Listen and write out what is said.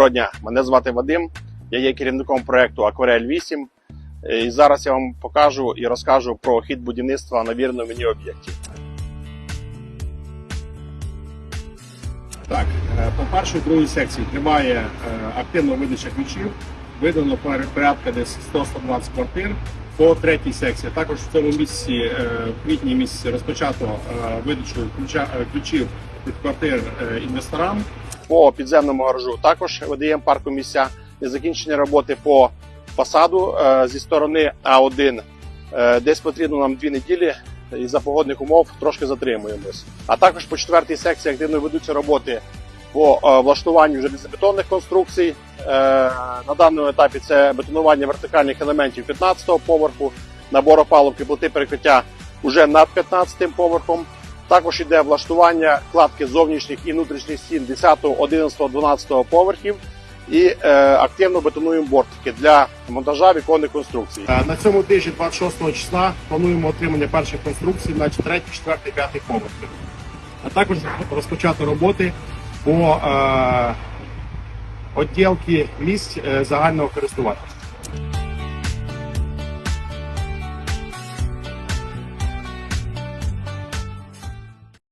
Доброго дня, мене звати Вадим. Я є керівником проекту Акварель 8. Е, І зараз я вам покажу і розкажу про хід будівництва на вірному мені об'єкті. Так, е, по першій другій секції триває е, активна видача ключів. Видано порядка десь 100-120 квартир. По третій секції також в цьому місці в квітні місяці розпочато видачу ключів від квартир інвесторам. По підземному гаражу також видаємо парку місця. Незакінчені роботи по фасаду е, зі сторони А1. Е, Десь потрібно нам дві неділі. І за погодних умов трошки затримуємось. А також по четвертій секції активно ведуться роботи по е, влаштуванню железобетонних конструкцій. На даному етапі це бетонування вертикальних елементів 15-го поверху, набор опалубки плити перекриття уже над 15-тим поверхом. Також йде влаштування кладки зовнішніх і внутрішніх стін 10, 11, 12 поверхів. І е, активно бетонуємо бортики для монтажа віконних конструкцій. Е, На цьому тижні, 26 числа, плануємо отримання перших конструкцій на 3, 4, 5 поверхи. А також розпочати роботи по е, відділки місць е, загального користування.